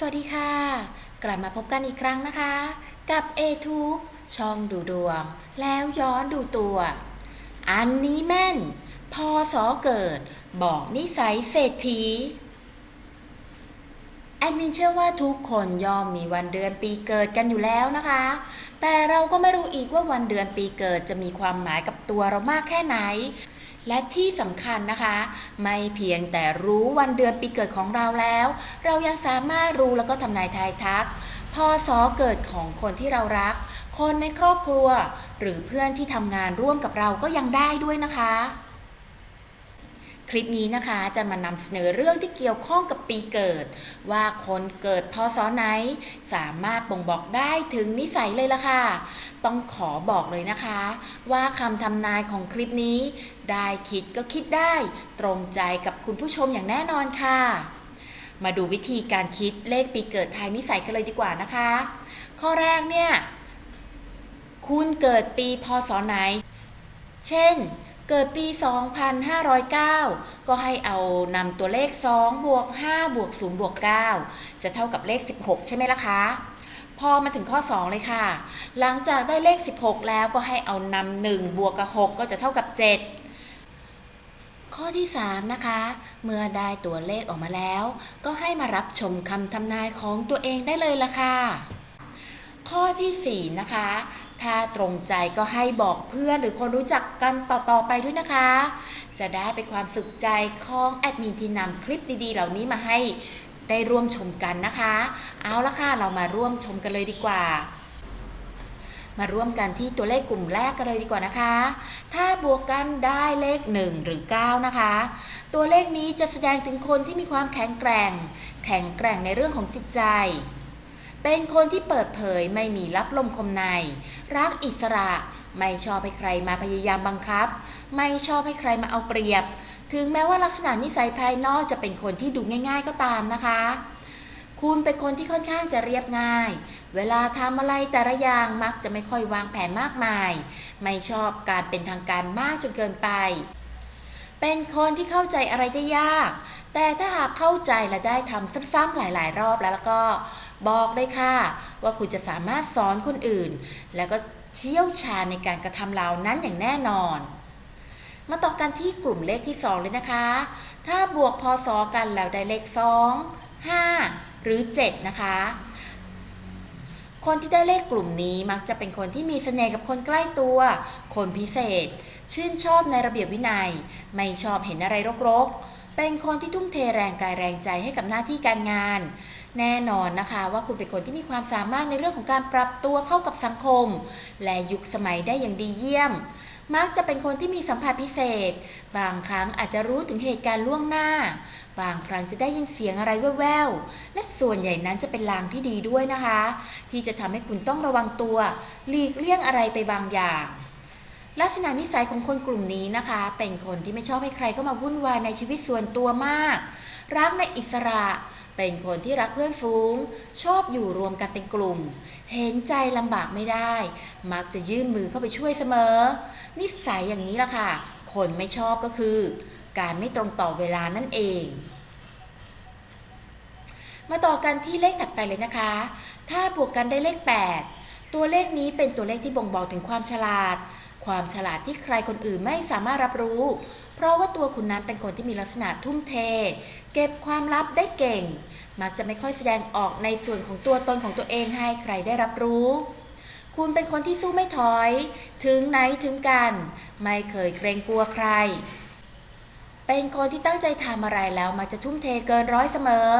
สวัสดีค่ะ กลับมาพบกันอีกครั้งนะคะ กับ a t u b e ช่องดูดวง แล้วย้อนดูตัว อันนี้แม่น พอสอเกิด บอกนิสัยเศรษฐีแอดมินเชื่อว่าทุกคนย่อมมีวันเดือนปีเกิดกันอยู่แล้วนะคะ แต่เราก็ไม่รู้อีกว่าวันเดือนปีเกิดจะมีความหมายกับตัวเรามากแค่ไหน และที่สำคัญนะคะ ไม่เพียงแต่รู้วันเดือนปีเกิดของเราแล้ว เรายังสามารถรู้แล้วก็ทำนายทายทักพอสอเกิดของคนที่เรารัก คนในครอบครัว หรือเพื่อนที่ทำงานร่วมกับเราก็ยังได้ด้วยนะคะ คลิปนี้นะคะจะมานำเสนอเรื่องที่เกี่ยวข้องกับปีเกิด ว่าคนเกิดพศไหน สามารถบ่งบอกได้ถึงนิสัยเลยล่ะค่ะ ต้องขอบอกเลยนะคะ ว่าคำทำนายของคลิปนี้ ได้คิดก็คิดได้ตรงใจกับคุณผู้ชมอย่างแน่นอนค่ะ มาดูวิธีการคิดเลขปีเกิดทายนิสัยกันเลยดีกว่านะคะ ข้อแรกเนี่ย คุณเกิดปีพศไหน เช่น เกิดปี 2509 ก็ให้เอานำตัวเลข 2 บวก 5 บวก 0 บวก 9 จะเท่ากับเลข 16 ใช่ไหมล่ะคะพอมาถึงข้อ 2 เลยค่ะ หลังจากได้เลข 16 แล้วก็ให้เอานำ1บวกกับ 6 ก็จะเท่ากับ 7 ข้อที่ 3 นะคะ เมื่อได้ตัวเลขออกมาแล้ว ก็ให้มารับชมคำทำนายของตัวเองได้เลยละค่ะ ข้อทีสี่ 4 นะคะ ถ้าตรงใจก็ให้บอกเพื่อนหรือคนรู้จักกันต่อๆไปด้วยนะคะ จะได้เป็นความสุขใจของแอดมินที่นำคลิปดีๆ เหล่านี้มาให้ได้ร่วมชมกันนะคะ เอาละค่ะ เรามาร่วมชมกันเลยดีกว่า มาร่วมกันที่ตัวเลขกลุ่มแรกกันเลยดีกว่านะคะ ถ้าบวกกันได้เลข 1 หรือ 9 นะคะ ตัวเลขนี้จะแสดงถึงคนที่มีความแข็งแกร่ง แข็งแกร่งในเรื่องของจิตใจ เป็นคนที่เปิดเผยไม่มีรับลมคมใน รักอิสระ ไม่ชอบให้ใครมาพยายามบังคับ ไม่ชอบให้ใครมาเอาเปรียบ ถึงแม้ว่าลักษณะนิสัยภายนอกจะเป็นคนที่ดูง่าย ๆ ก็ตามนะคะ คุณเป็นคนที่ค่อนข้างจะเรียบง่าย เวลาทำอะไรแต่ละอย่างมักจะไม่ค่อยวางแผนมากมาย ไม่ชอบการเป็นทางการมากจนเกินไป เป็นคนที่เข้าใจอะไรได้ยาก แต่ถ้าหากเข้าใจและได้ทำซ้ำๆหลาย ๆ รอบแล้วแล้วก็บอกเลยค่ะ ว่าคุณจะสามารถสอนคนอื่น แล้วก็เชี่ยวชาญในการกระทำเหล่านั้นอย่างแน่นอน มาต่อกันที่กลุ่มเลขที่ 2 เลยนะคะ ถ้าบวกพศกันแล้วได้เลข 2 5 หรือ 7 นะคะ คนที่ได้เลขกลุ่มนี้มักจะเป็นคนที่มีเสน่ห์กับคนใกล้ตัว คนพิเศษ ชื่นชอบในระเบียบวินัย ไม่ชอบเห็นอะไรรกๆ เป็นคนที่ทุ่มเทแรงกายแรงใจให้กับหน้าที่การงาน แน่นอนนะคะว่าคุณเป็นคนที่มีความสามารถในเรื่องของการปรับตัวเข้ากับสังคม และยุคสมัยได้อย่างดีเยี่ยมมักจะเป็นคนที่มีสัมผัสพิเศษ บางครั้งอาจจะรู้ถึงเหตุการณ์ล่วงหน้า บางครั้งจะได้ยินเสียงอะไรแว่วๆ และส่วนใหญ่นั้นจะเป็นลางที่ดีด้วยนะคะ ที่จะทำให้คุณต้องระวังตัว หลีกเลี่ยงอะไรไปบางอย่าง ลักษณะนิสัยของคนกลุ่มนี้นะคะ เป็นคนที่ไม่ชอบให้ใครเข้ามาวุ่นวายในชีวิตส่วนตัวมาก รักในอิสระ เป็นคนที่รักเพื่อนฝูง ชอบอยู่รวมกันเป็นกลุ่ม เห็นใจลำบากไม่ได้ มักจะยื่นมือเข้าไปช่วยเสมอ นิสัยอย่างนี้ล่ะค่ะ คนไม่ชอบก็คือ การไม่ตรงต่อเวลานั่นเอง มาต่อกันที่เลขถัดไปเลยนะคะ ถ้าบวกกันได้เลข 8 ตัวเลขนี้เป็นตัวเลขที่บ่งบอกถึงความฉลาด ความฉลาดที่ใครคนอื่นไม่สามารถรับรู้ เพราะว่าตัวคุณนั้นเป็นคนที่มีลักษณะทุ่มเท เก็บความลับได้เก่ง มักจะไม่ค่อยแสดงออกในส่วนของตัวตนของตัวเองให้ใครได้รับรู้คุณเป็นคนที่สู้ไม่ถอย ถึงไหนถึงกัน ไม่เคยเกรงกลัวใคร เป็นคนที่ตั้งใจทำอะไรแล้วมักจะทุ่มเทเกินร้อยเสมอ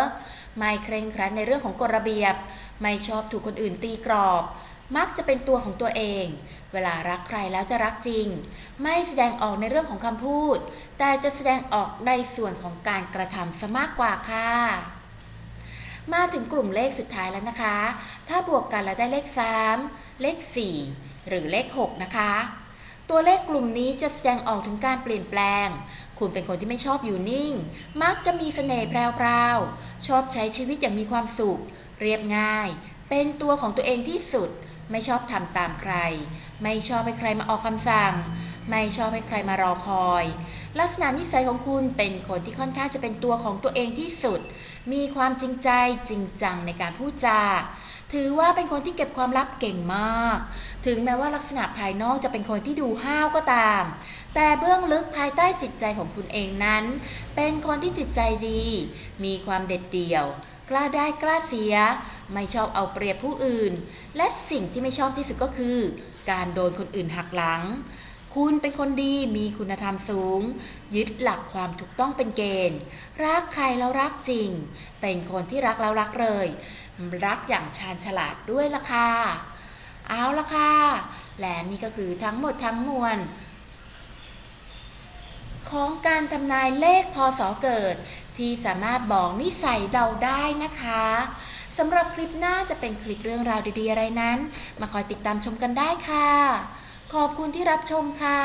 ไม่เคร่งครัดในเรื่องของกฎระเบียบ ไม่ชอบถูกคนอื่นตีกรอบ มักจะเป็นตัวของตัวเอง เวลารักใครแล้วจะรักจริง ไม่แสดงออกในเรื่องของคำพูด แต่จะแสดงออกในส่วนของการกระทำซะมากกว่าค่ะมาถึงกลุ่มเลขสุดท้ายแล้วนะคะ ถ้าบวกกันแล้วได้เลข 3 เลข 4 หรือเลข 6 นะคะ ตัวเลขกลุ่มนี้จะแสดงออกถึงการเปลี่ยนแปลง คุณเป็นคนที่ไม่ชอบอยู่นิ่ง มักจะมีเสน่ห์แพรวๆ ชอบใช้ชีวิตอย่างมีความสุข เรียบง่าย เป็นตัวของตัวเองที่สุด ไม่ชอบทำตามใคร ไม่ชอบให้ใครมาออกคำสั่ง ไม่ชอบให้ใครมารอคอย ลักษณะนิสัยของคุณเป็นคนที่ค่อนข้างจะเป็นตัวของตัวเองที่สุด มีความจริงใจจริงจังในการพูดจา ถือว่าเป็นคนที่เก็บความลับเก่งมาก ถึงแม้ว่าลักษณะภายนอกจะเป็นคนที่ดูห้าวก็ตาม แต่เบื้องลึกภายใต้จิตใจของคุณเองนั้น เป็นคนที่จิตใจดี มีความเด็ดเดี่ยว กล้าได้กล้าเสีย ไม่ชอบเอาเปรียบผู้อื่น และสิ่งที่ไม่ชอบที่สุดก็คือ การโดนคนอื่นหักหลัง คุณเป็นคนดีมีคุณธรรมสูง ยึดหลักความถูกต้องเป็นเกณฑ์ รักใครแล้วรักจริง เป็นคนที่รักแล้วรักเลย รักอย่างชาญฉลาดด้วยล่ะค่ะเอาละค่ะ และนี่ก็คือทั้งหมดทั้งมวล ของการทำนายเลขพศเกิด ที่สามารถบอกนิสัยเราได้นะคะสำหรับคลิปหน้าจะเป็นคลิปเรื่องราวดีๆอะไรนั้น มาคอยติดตามชมกันได้ค่ะ ขอบคุณที่รับชมค่ะ